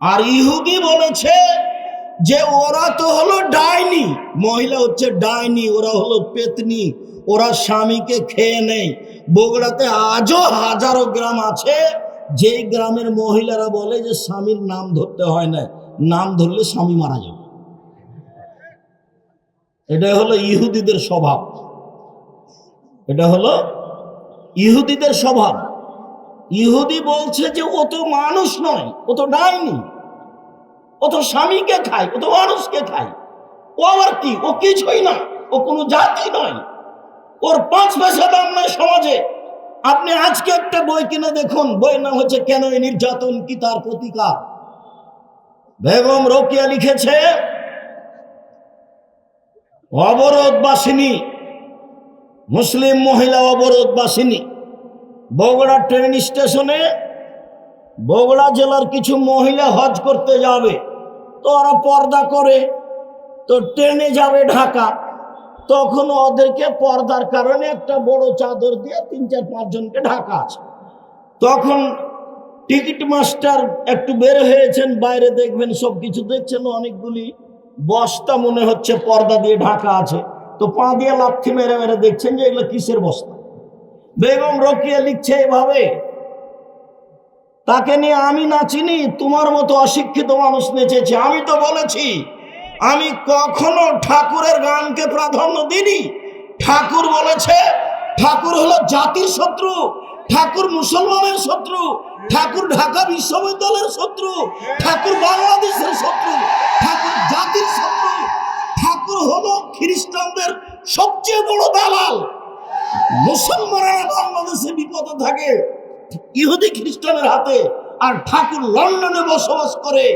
আর ইহুদি বলেছে যে ওরা তো হলো ডাইনি। মহিলা হচ্ছে ডাইনি, ওরা হলো পেতনি, ওরা স্বামীকে খেয়ে নেয় বগুড়াতে আজও হাজারো গ্রাম আছে, যেই গ্রামের মহিলারা বলে যে স্বামীর নাম ধরতে হয় না, নাম ধরলে স্বামী মারা যাবে। এটা হলো ইহুদিদের স্বভাব। এটা হলো ইহুদিদের স্বভাব। ইহুদি বলছে যে ও তো মানুষ নয়, ও তো ডাইনি, ও তো স্বামীকে খায়, ও তো মানুষকে খায়। ও আবার কি? ও কিছুই না ও কোনো জাতি নয়। ওর পাঁচ পয়সা দাম নয় সমাজে। আপনি আজকে একটা বই কিনে দেখুন, বইয়ের নাম হচ্ছে কেন এই নির্যাতন কি তার প্রতিকার? বেগম রোকিয়া লিখেছে, অবরোধবাসিনী, মুসলিম মহিলা অবরোধবাসিনী। বগুড়া ট্রেন স্টেশনে বগুড়া জেলার কিছু মহিলা হজ করতে যাবে। তো ওরা পর্দা করে, তো ট্রেনে যাবে ঢাকা। তখন ওদেরকে পর্দার কারণে একটা বড় চাদর দিয়ে তিন চার পাঁচজনকে ঢাকা আছে। তখন টিকিট মাস্টার একটু বের হয়েছেন, বাইরে দেখবেন সব কিছু দেখছেন, অনেকগুলি বস্তা মনে হচ্ছে পর্দা দিয়ে ঢাকা আছে। তো পা দিয়ে লাথি মেরে মেরে দেখছেন যে এগুলো কিসের বস্তা? বেগম রকিয়া লিখছে এভাবে, তাকে নিয়ে আমি নাচিনি তোমার মতো অশিক্ষিত মানুষ নেচেছে। আমি তো বলেছি, আমি কখনো ঠাকুরের গানকে প্রাধান্য দিইনি। ঠাকুর বলেছে, ঠাকুর হলো জাতির শত্রু, ঠাকুর মুসলমানের শত্রু, ঠাকুর ঢাকা বিশ্ববিদ্যালয়ের শত্রু, ঠাকুর বাংলাদেশের শত্রু, ঠাকুর জাতির শত্রু, ঠাকুর হলো খ্রিস্টানদের সবচেয়ে বড় দালাল। মুসলমানেরা বাংলাদেশে বিপদে থাকে। ইহুদি খ্রিস্টানের হাতে আর ঠাকুর লন্ডনে বসবাস করে।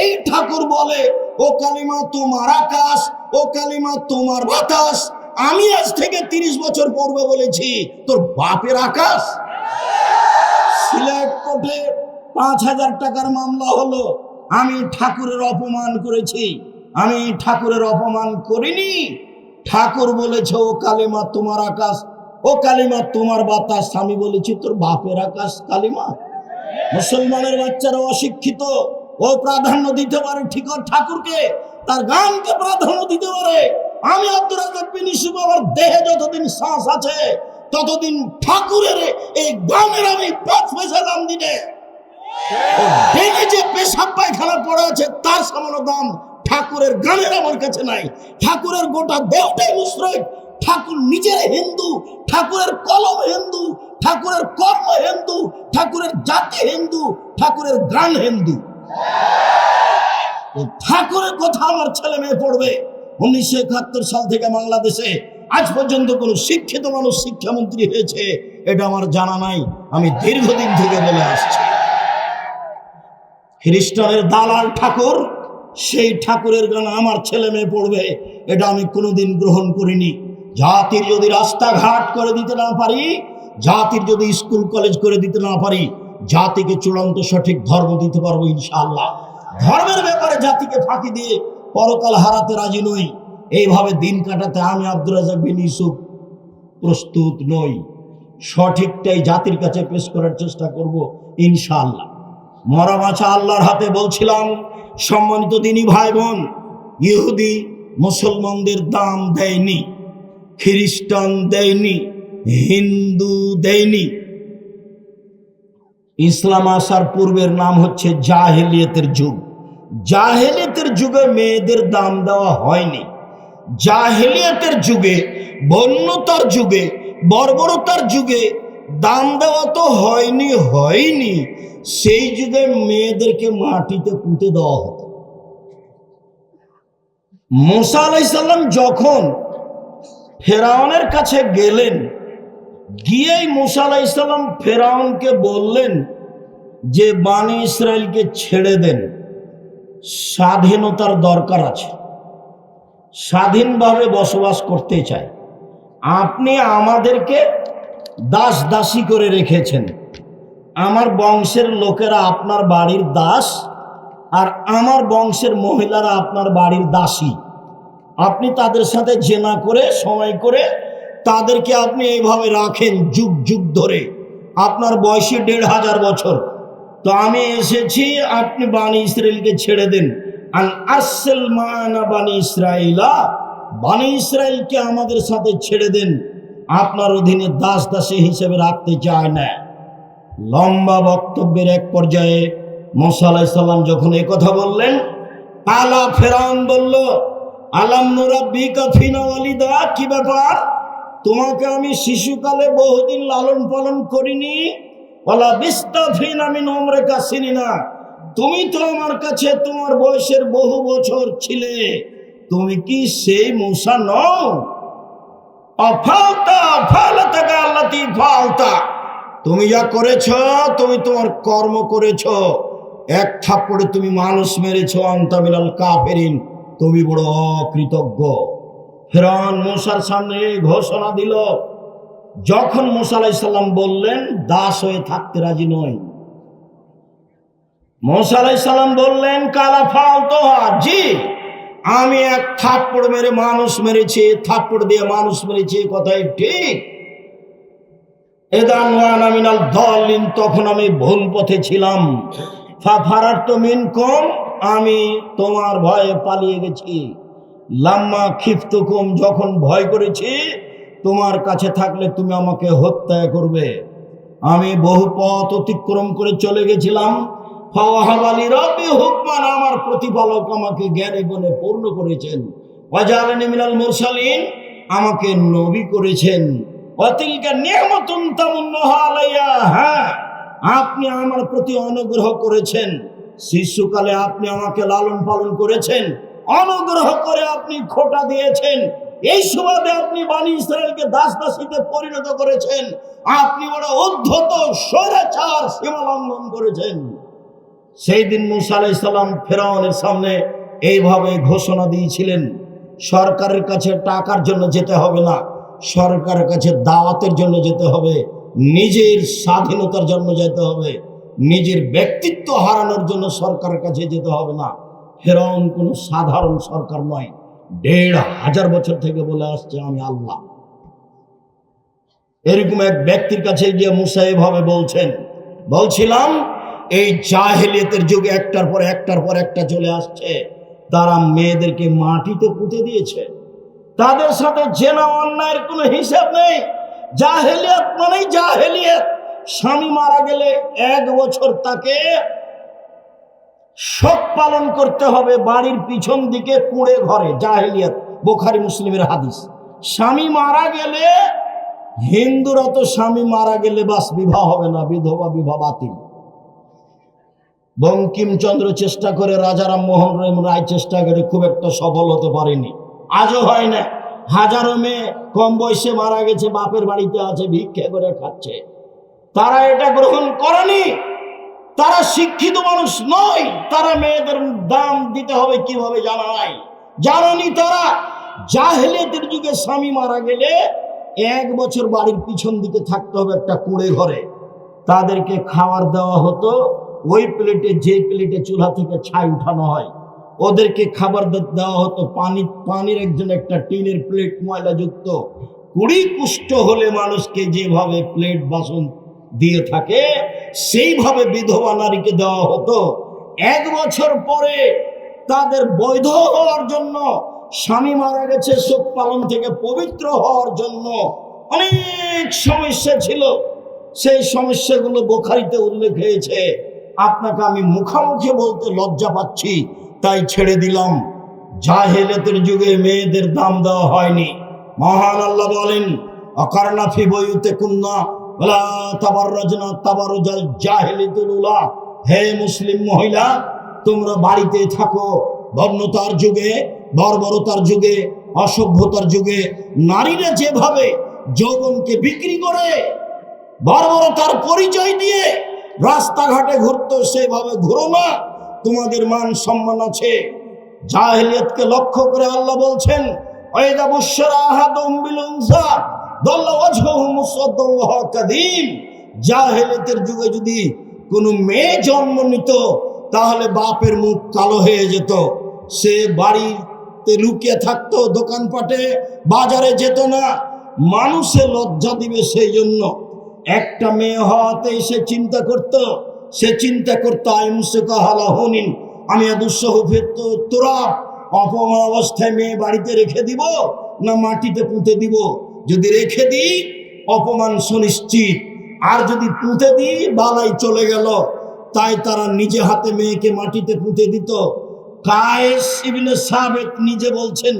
এই ঠাকুর বলে, ও কালিমা তোমার আকাশ, ও কালিমা তোমার বাতাস, আমি আজ থেকে তিরিশ বছর পূর্বে বলেছি, তোর বাপের আকাশ? সিলেট কোর্টে পাঁচ হাজার টাকার মামলা হলো, আমি ঠাকুরের অপমান করেছি, আমি ঠাকুরের অপমান করিনি। ঠাকুর বলেছে, ও কালিমা তোমার আকাশ ও কালিমা, তোমার বাতাস আমি বলেছি, তোর বাপের আকাশ কালিমা। মুসলমানের বাচ্চারা অশিক্ষিত, ও প্রাধান্য দিতে পারে ঠিক ঠাকুরকে, তার গানকে প্রাধান্য দিতে পারে। আমি আমার দেহে যতদিন শ্বাস আছে, ততদিন ঠাকুরের এই গানের আমি পাঁচ পয়সা দাম ও যে পেশাব পায়খানা পড়ে আছে, তার সামান্য দাম ঠাকুরের গানের আমার কাছে নাই। ঠাকুরের গোটা দেহটাই মুশ্রিক ঠাকুর নিজের হিন্দু ঠাকুরের কলম হিন্দু, ঠাকুরের কর্ম হিন্দু, ঠাকুরের জাতি হিন্দু, ঠাকুরের গান হিন্দু। ঠাকুরের কথা আমার ছেলে মেয়ে পড়বে। উনিশশো একাত্তর সাল থেকে বাংলাদেশে আজ পর্যন্ত কোনো শিক্ষিত মানুষ শিক্ষামন্ত্রী হয়েছে, এটা আমার জানা নাই। আমি দীর্ঘদিন থেকে বলে আসছি। খ্রিস্টানের দালাল ঠাকুর, সেই ঠাকুরের গান আমার ছেলে মেয়ে পড়বে, এটা আমি কোনোদিন গ্রহণ করিনি। জাতির যদি রাস্তাঘাট করে দিতে না পারি, জাতির যদি স্কুল, কলেজ করে দিতে না পারি, জাতিকে চূড়ান্ত সঠিক ধর্ম দিতে পারব ইনশাআল্লাহ। ধর্মের ব্যাপারে জাতিকে ফাঁকি দিয়ে পরকাল হারাতে রাজি নই। এইভাবে দিন কাটাতে আমি আব্দুল রাজাক বিন ইউসুফ প্রস্তুত নই। সঠিকটাই জাতির কাছে পেশ করার চেষ্টা করব ইনশাআল্লাহ। মরা বাছা আল্লাহর হাতে বলছিলাম, সম্মানিত দিনী ভাই বোন, ইহুদি, মুসলমানদের দাম দেয়নি। খ্রিস্টান দেয়নি, হিন্দু দেয়নি। ইসলাম আসার পূর্বের নাম হচ্ছে জাহেলিয়তের যুগ। জাহেলিয়তের যুগে মেয়েদের দাম দেওয়া হয়নি। জাহেলিয়তের যুগে, বন্যতার যুগে, বর্বরতার যুগে দাম দেওয়া তো হয়নি হয়নি। সেই যুগে মেয়েদেরকে মাটিতে পুঁতে দেওয়া হতো। মোসা আলাইসাল্লাম যখন ফেরাউনের কাছে গেলেন। গিয়েই মুসা আলাইসাল্লাম ফেরাউনকে বললেন যে বাণী ইসরায়েলকে ছেড়ে দেন। স্বাধীনতার দরকার আছে। স্বাধীনভাবে বসবাস করতে চাই। আপনি আমাদেরকে দাস দাসী করে রেখেছেন। আমার বংশের লোকেরা আপনার বাড়ির দাস আর আমার বংশের মহিলারা আপনার বাড়ির দাসী। আপনি তাদের সাথে জেনা করে, সময় করে তাদেরকে আপনি এইভাবে রাখেন যুগ যুগ ধরে। আপনার বয়সে দেড় হাজার বছর। তো আমি এসেছি, আপনি বানি ইসরায়েলকে ছেড়ে দেন। আন আসল মানা বানি ইসরায়েলা বানি ইসরায়েলকে আমাদের সাথে ছেড়ে দেন। আপনার অধীনে দাস দাসী হিসেবে রাখতে চায় না। লম্বা বক্তব্যের এক পর্যায়ে মোসা আলাইসাল্লাম যখন কথা বললেন, আলা ফেরাউন বলল আলাম নুরাব্বি কাফিনা ওয়ালিদা, কি ব্যাপার? তোমাকে আমি শিশুকালে বহুদিন লালন পালন করিনি। ওলা বিস্তাফিন আমি নম্রে কাছিনি না তুমি তো আমার কাছে তোমার বয়সের বহু বছর ছিলে। তুমি কি সেই মূসা নও? অফালতা অফালতা আল্লাতি ফালতা তুমি যা করেছ, তুমি তোমার কর্ম করেছ। এক থাপ্পড়ে তুমি মানুষ মেরেছ আন্তামিনাল কাফেরিন। তুমি বড় অকৃতজ্ঞ। ফেরান মশার সামনে ঘোষণা দিল, যখন মোসা বললেন, দাস হয়ে থাকতে রাজি নয় মোসা বললেন, কালা ফালতো জি, আমি এক থাপ্পড় মেরে মানুষ মেরেছি, থাপ্পড় দিয়ে মানুষ মেরেছি কথাই ঠিক। এদান ওয়ান আমিনাল দলিন, তখন আমি ভুল পথে ছিলাম। ফা ফারার তো মিন কম আমি তোমার ভয়ে পালিয়ে গেছি। লাম্মা ক্ষিপ্ত কম যখন ভয় করেছি, তোমার কাছে থাকলে তুমি আমাকে হত্যা করবে। আমি বহু পথ অতিক্রম করে চলে গেছিলাম। আমার প্রতিপালক আমাকে জ্ঞানে গুণে পূর্ণ করেছেন। ওয়াজালানি মিনাল মুরসালিন, আমাকে নবী করেছেন। অতিলকা নিয়ামতুন তামুন্নাহা আলাইয়া হ্যাঁ আপনি আমার প্রতি অনুগ্রহ করেছেন। শিশুকালে আপনি আমাকে লালন পালন করেছেন, অনুগ্রহ করে আপনি খোটা দিয়েছেন। এই সুবাদে আপনি বাণী ইসরায়েলকে দাস দাসীতে পরিণত করেছেন। আপনি বড় উদ্ধত স্বৈরাচার সীমা লঙ্ঘন করেছেন। সেই দিন মুসা আলাইসাল্লাম ফেরাউনের সামনে এইভাবে ঘোষণা দিয়েছিলেন, সরকারের কাছে টাকার জন্য যেতে হবে না, সরকারের কাছে দাওয়াতের জন্য যেতে হবে, নিজের স্বাধীনতার জন্য যেতে হবে। নিজের ব্যক্তিত্ব হারানোর জন্য সরকারের কাছে যেতে হবে না। ফেরাউন কোনো সাধারণ সরকার নয়। দেড় হাজার বছর থেকে বলে আসছে আমি আল্লাহ। এরকম এক ব্যক্তির কাছে গিয়ে মুসা এভাবে বলছেন, বলছিলাম, এই জাহেলিয়তের যুগে একটার পর একটার পর একটা চলে আসছে। তারা মেয়েদেরকে মাটিতে পুঁতে দিয়েছে। তাদের সাথে জেনা অন্যায়ের কোনো হিসাব নেই। জাহেলিয়াত মানেই জাহেলিয়াত। স্বামী মারা গেলে এক বছর তাকে শোক পালন করতে হবে বাড়ির পিছন দিকে কুঁড়ে ঘরে, জাহেলিয়াত, বোখারি মুসলিমের হাদিস। স্বামী মারা গেলে, হিন্দুরা তো স্বামী মারা গেলে বাস বিবাহ হবে না, বিধবা বিবাহ বাতিল। বঙ্কিমচন্দ্র চেষ্টা করে রাজারাম মোহন রায় চেষ্টা করে, খুব একটা সফল হতে পারেনি। আজও হয় না। হাজারো মেয়ে কম বয়সে মারা গেছে, বাপের বাড়িতে আছে, ভিক্ষা করে খাচ্ছে। তারা এটা গ্রহণ করেনি। তারা শিক্ষিত মানুষ নয়। তারা মেয়েদের দাম দিতে হবে কীভাবে জানা নাই। জানানি তারা। জাহেলিয়াতের যুগে স্বামী মারা গেলে এক বছর বাড়ির পিছন দিকে থাকতে হবে একটা কুঁড়ে ঘরে। তাদেরকে খাবার দেওয়া হতো। ওই প্লেটে, যে প্লেটে চুলা থেকে ছাই উঠানো হয়, ওদেরকে খাবার দেওয়া হতো। পানি পানির একজন একটা টিনের প্লেট ময়লাযুক্ত। কুড়ি কুষ্ঠ হলে মানুষকে যেভাবে প্লেট বাসন দিয়ে থাকে, সেইভাবে বিধবা নারীকে দেওয়া হতো। এক বছর পরে তাদের বৈধ হওয়ার জন্য স্বামী মারা গেছে, শোক পালন থেকে পবিত্র হওয়ার জন্য। অনেক সমস্যা ছিল। সেই সমস্যাগুলো বোখারিতে উল্লেখ হয়েছে। আপনাকে আমি মুখামুখি বলতে লজ্জা পাচ্ছি, তাই ছেড়ে দিলাম। জাহেলেতের যুগে মেয়েদের দাম দেওয়া হয়নি। মহান আল্লাহ বলেন অকারনাফি বইতে কুন্না হে মুসলিম মহিলা, তোমরা বাড়িতে থাকো। বর্ণতার যুগে, বর্বরতার যুগে, অসভ্যতার যুগে, নারীরা যেভাবে যৌবনকে বিক্রি করে, বর্বরতার পরিচয় দিয়ে রাস্তাঘাটে ঘুরতো, সেভাবে ঘুরো না। তোমাদের মান সম্মান আছে। জাহেলিয়াতকে লক্ষ্য করে আল্লাহ বলছেন আহাদুম হুয়া যুগে যদি কোনো মেয়ে জন্ম নিত, তাহলে বাপের মুখ কালো হয়ে যেত। সে বাড়িতে লুকিয়ে থাকতো, দোকানপাটে, বাজারে যেত না। মানুষে লজ্জা দিবে সেই জন্য। একটা মেয়ে হওয়াতে সে চিন্তা করত, সে চিন্তা করতো আইমসে কাহালা হনিন, আমি দুঃসহ ফেরত তোরা অপমা অবস্থায় মেয়ে বাড়িতে রেখে দিব না মাটিতে পুঁতে দিব? যদি রেখে দিই, অপমান সুনিশ্চিত। আর যদি পুঁতে দিই, বালাই চলে গেল। তাই তারা নিজে হাতে মেয়েকে মাটিতে পুঁতে দিত। কায়েস সাবেক নিজে বলছেন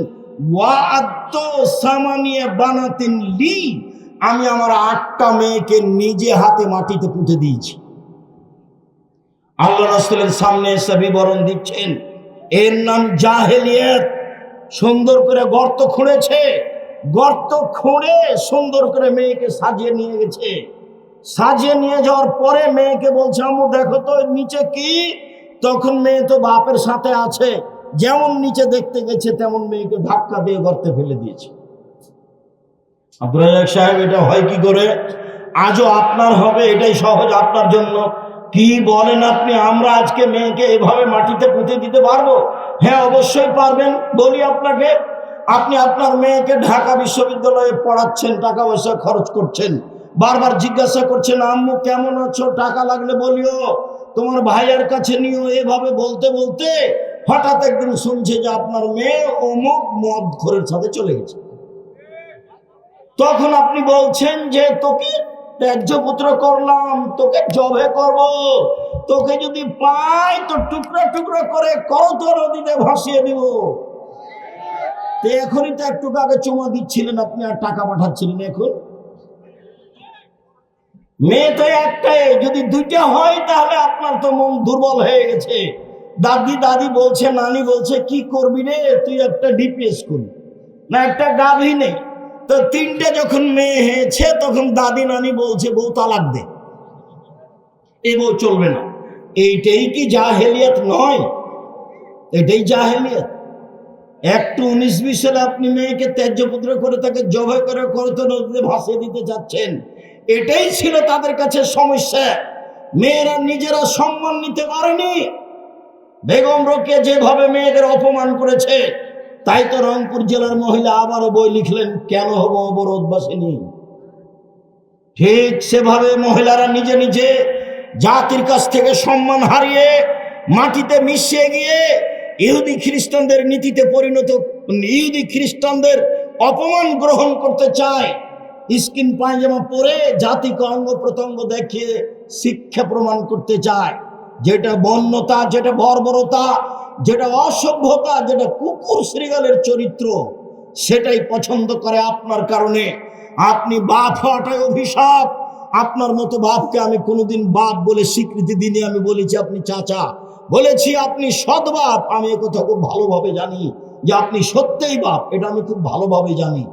বানাতেন লি, আমি আমার আটটা মেয়েকে নিজে হাতে মাটিতে পুঁতে দিয়েছি। আল্লাহ রাসূলের সামনে এসে বিবরণ দিচ্ছেন, এর নাম জাহেলিয়াত। সুন্দর করে গর্ত খুঁড়েছে। গর্ত খুঁড়ে সুন্দর করে মেয়েকে সাজিয়ে নিয়ে গেছে। সাজিয়ে নিয়ে যাওয়ার পরে মেয়েকে বলছে আমু দেখো তো নিচে কি? তখন মেয়ে তো বাপের সাথে আছে। যেমন নিচে দেখতে গেছে, তেমন মেয়েকে ধাক্কা দিয়ে গর্তে ফেলে দিয়েছে। সাহেব, এটা হয় কি করে? আজও আপনার হবে, এটাই সহজ আপনার জন্য। কি বলেন আপনি? আমরা আজকে মেয়েকে এভাবে মাটিতে পুঁতে দিতে পারব? হ্যাঁ অবশ্যই পারবেন। বলি আপনাকে আপনি আপনার মেয়েকে ঢাকা বিশ্ববিদ্যালয়ে পড়াচ্ছেন, টাকা পয়সা খরচ করছেন। বারবার জিজ্ঞাসা করছেন, আম্মু, কেমন আছো? টাকা লাগলে বলিও। তোমার ভাইয়ের কাছে নিও। এভাবে বলতে বলতে হঠাৎ একদিন শুনছে যে আপনার মেয়ে অমুক মদ ঘরের সাথে চলে গেছে। তখন আপনি বলছেন যে, তোকে ত্যায্য পুত্র করলাম, তোকে জবে করব। তোকে যদি পাই, তো টুকরা টুকরা করে করত নদীতে ভাসিয়ে দিব। তো এখনই তো একটু আগে চুমা দিচ্ছিলেন, আপনি আর টাকা পাঠাচ্ছিলেন এখন। মেয়ে তো একটাই যদি দুইটা হয় তাহলে আপনার তো মন দুর্বল হয়ে গেছে। দাদি দাদি বলছে, নানি বলছে, কি করবি রে? তুই একটা ডিপিএস করবি না, একটা গাভী নেই। তো তিনটে যখন মেয়ে হয়েছে, তখন দাদি, নানি বলছে, বউ, তালাক দে। এই বউ চলবে না। এইটাই কি জাহেলিয়াত নয়? এটাই জাহেলিয়াত। একটু উনিশ বিশ সালে আপনি মেয়েকে ত্যায্যপুত্র করে তাকে জবাই করে করতে নদীতে ভাসিয়ে দিতে চাচ্ছেন এটাই ছিল তাদের কাছে সমস্যা। মেয়েরা নিজেরা সম্মান নিতে পারেনি। বেগম রোকে যেভাবে মেয়েদের অপমান করেছে, তাই তো রংপুর জেলার মহিলা আবারও বই লিখলেন, কেন হব অবরোধবাসিনী? ঠিক সেভাবে মহিলারা নিজে নিজে জাতির কাছ থেকে সম্মান হারিয়ে মাটিতে মিশিয়ে গিয়ে ইহুদি খ্রিস্টানদের নীতিতে পরিণত, ইহুদি খ্রিস্টানদের অপমান গ্রহণ করতে চায়। স্কিন পায়জামা পরে জাতিকে অঙ্গ প্রত্যঙ্গ দেখিয়ে শিক্ষা প্রমাণ করতে চায়। যেটা বন্যতা, যেটা বর্বরতা, যেটা অসভ্যতা, যেটা কুকুর শ্রীগালের চরিত্র, সেটাই পছন্দ করে আপনার কারণে। আপনি বাপ হওয়াটাই অভিশাপ। আপনার মতো বাপকে আমি কোনোদিন বাপ বলে স্বীকৃতি দিনে আমি বলেছি আপনি চাচা বলেছি, আপনি সৎ বাপ। আমি কথা খুব ভালোভাবে জানি যে আপনি সত্যই বাপ, এটা আমি খুব ভালোভাবে জানি।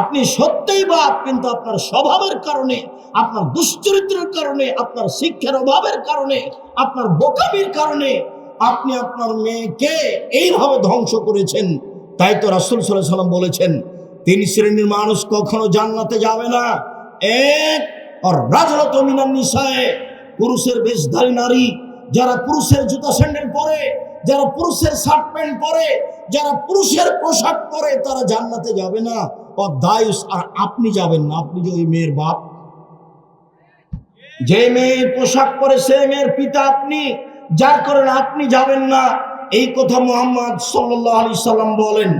আপনি সত্যই বাপ, কিন্তু আপনার স্বভাবের কারণে, আপনার দুশ্চরিত্রের কারণে, আপনার শিক্ষার অভাবের কারণে, আপনার বোকামির কারণে আপনি আপনার মেয়েকে এইভাবে ধ্বংস করেছেন। তাই তো রাসুল সাল্লাহ সাল্লাম বলেছেন, তিন শ্রেণির মানুষ কখনো জান্নাতে যাবে না। এক রাজরত মিনার নিশায় পুরুষের বেশধারী নারী যারা পুরুষের জুতা স্যান্ডেল পরে, যারা পুরুষের শার্ট প্যান্ট পরে, যারা পুরুষের পোশাক পরে, তারা জান্নাতে যাবে না। ও দায়ুস আর আপনি যাবেন না, আপনি যে ওই মেয়ের বাপ। যে মেয়ের পোশাক পরে সেই মেয়ের পিতা আপনি, যার কারণে আপনি যাবেন না। এই কথা মোহাম্মদ সাল্লাহ আলি সাল্লাম বলেন।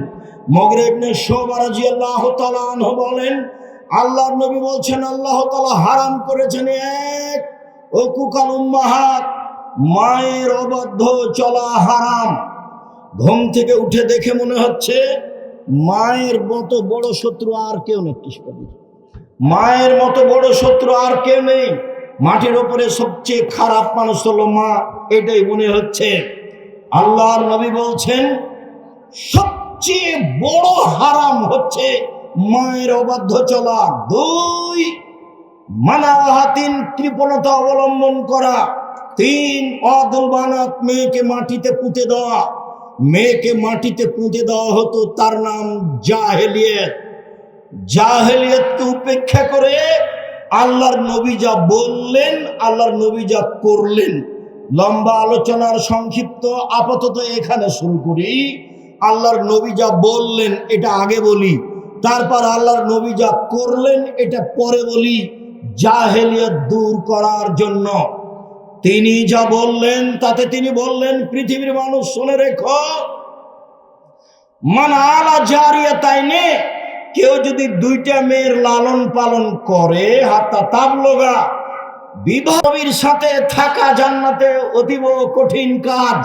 মগরে ইবনে শোবা রাদিয়াল্লাহু তাআলা আনহু বলেন, আল্লাহর নবী বলছেন, আল্লাহ তাআলা হারাম করেছেন এক ও কুকাল উম্মাহাত। মায়ের অবাধ্য চলা হারাম। ঘুম থেকে উঠে দেখে মনে হচ্ছে মায়ের মতো বড় শত্রু আর কেউ নেই। মায়ের মতো বড় শত্রু আর কেউ নেই। মাটির ওপরে সবচেয়ে খারাপ মানুষ হলো মা, এটাই মনে হচ্ছে। আল্লাহর নবী বলছেন, সবচেয়ে বড় হারাম হচ্ছে মায়ের অবাধ্য চলা। দুই মানাওয়াহাতিন কৃপণতা অবলম্বন করা। তিন অদলবানাত মেয়েকে মাটিতে পুঁতে দেওয়া। মেয়েকে মাটিতে পুঁতে দেওয়া হতো, তার নাম জাহেলিয়ত। জাহেলিয়তকে উপেক্ষা করে আল্লাহর নবী যা বললেন, আল্লাহর নবী যা করলেন। লম্বা আলোচনার সংক্ষিপ্ত আপাতত এখানে শুরু করি। আল্লাহর নবী যা বললেন, এটা আগে বলি। তারপর আল্লাহর নবী যা করলেন, এটা পরে বলি। জাহেলিয়ত দূর করার জন্য। তিনি যা বললেন, তাতে তিনি বললেন, পৃথিবীর মানুষ শুনে রেখো। মানালা জারিয়া তাই নে কেউ যদি দুইটা মেয়ের লালন পালন করে, হাত্তা তাবলোগা বিবাহীর সাথে থাকা জান্নাতে অতীব কঠিন কাজ।